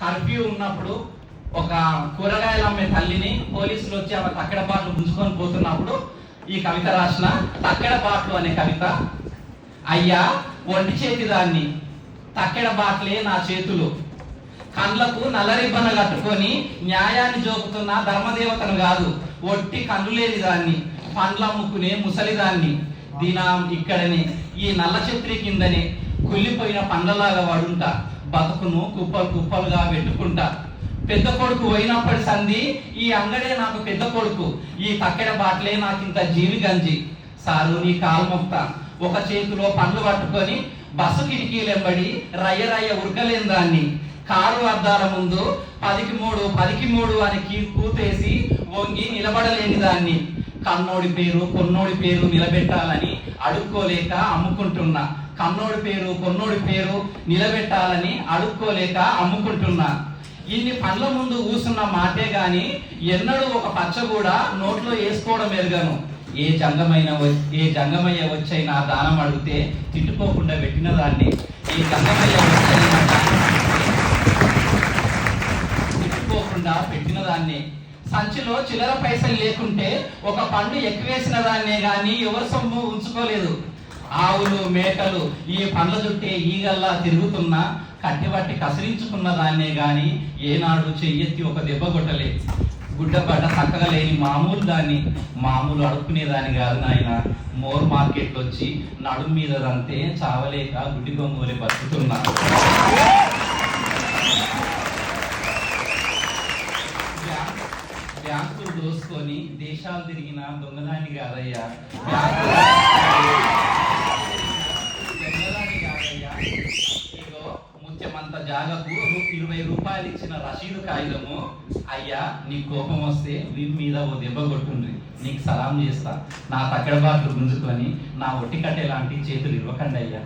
Curfew ఉన్నప్పుడు ఒక కూరగాయలు అమ్మే తల్లిని పోలీసులు వచ్చి ఆమె తక్కెడ పాటలు గుంజుకొని పోతున్నప్పుడు ఈ కవిత రాసిన తక్కెడ పాటలు అనే కవిత అయ్యా ఒంటి చేతి దాన్ని తక్కెడ బాటలే నా చేతులు. కండ్లకు నల్లరిబ్బన కట్టుకొని న్యాయాన్ని జోకుతున్న ధర్మదేవతను కాదు ఒట్టి కళ్ళు లేని దాన్ని పండ్ల అమ్ముకునే ముసలిదాన్ని దీనా ఇక్కడనే ఈ నల్ల చెత్రి కిందనే కుళ్ళిపోయిన పండ్లలాగా వాడుంటా. బతుకును కుప్పలు కుప్పలుగా పెట్టుకుంటా పెద్ద కొడుకు పోయినప్పటి సంధి ఈ అంగడే నాకు పెద్ద కొడుకు. ఈ తక్కెడ బాటలే నాకు ఇంత జీవి గంజి. సారు నీ కాలు మొక్తా. ఒక చేతిలో పండ్లు పట్టుకొని బస్సు కిటికీలెంబడి రయ్య రయ్య ఉరకలేని దాన్ని. కారు అద్దాల ముందు పదికి మూడు పదికి మూడు అని కీ కూతేసి వంగి నిలబడలేని దాన్ని. కన్నోడి పేరు కొన్నోడి పేరు నిలబెట్టాలని అడుక్కోలేక అమ్ముకుంటున్నా. కన్నోడి పేరు కొన్నోడి పేరు నిలబెట్టాలని అడుక్కోలేక అమ్ముకుంటున్నా. ఇన్ని పండ్ల ముందు కూసున్న మాటే గాని ఎన్నడూ ఒక పచ్చ కూడా నోట్లో వేసుకోవడం ఎరగను. ఏ జంగమైన ఏ జంగమయ్య వచ్చైనా దానం అడిగితే తిట్టుకోకుండా పెట్టిన దాన్ని. ఏ జంగమయ్య వచ్చైనా తిట్టుకోకుండా పెట్టిన దాన్ని. సంచిలో చిల్లర పైసలు లేకుంటే ఒక పండు ఎక్కువేసిన దాన్నే గాని ఎవరు సొమ్ము ఉంచుకోలేదు. ఆవులు మేకలు ఈ పండ్ల చుట్టే ఈగల్లా తిరుగుతున్నా కట్టిబట్టి కసిరించుకున్న దాన్నే గాని ఏనాడు చెయ్యెత్తి ఒక దెబ్బ కొట్టలే. గుడ్డబడ్డ చక్కగా లేని మామూలు దాన్ని మామూలు అడుక్కునేదాన్ని కాదు నాయన. మోర్ మార్కెట్ వచ్చి నడుము మీద దంతే చావలేక గుడ్డి బొమ్మలే బతుకుతున్నా. బ్యాంకులు దోసుకొని దేశాలు తిరిగిన దొంగదాన్ని కాదయ్యా. దొంగదాన్ని కాదయ్యా. ఇగో ముత్యమంత జాగకు ఇరవై రూపాయలు ఇచ్చిన రషీదు కాగితము. అయ్యా నీ కోపం వస్తే వీరి మీద ఓ దెబ్బ కొట్టుండ్రి నీకు సలాం చేస్తా. నా తక్కడ బాట్లు గుంజుకొని నా ఒట్టి కట్టె లాంటి చేతులు ఇవ్వకండి అయ్యా.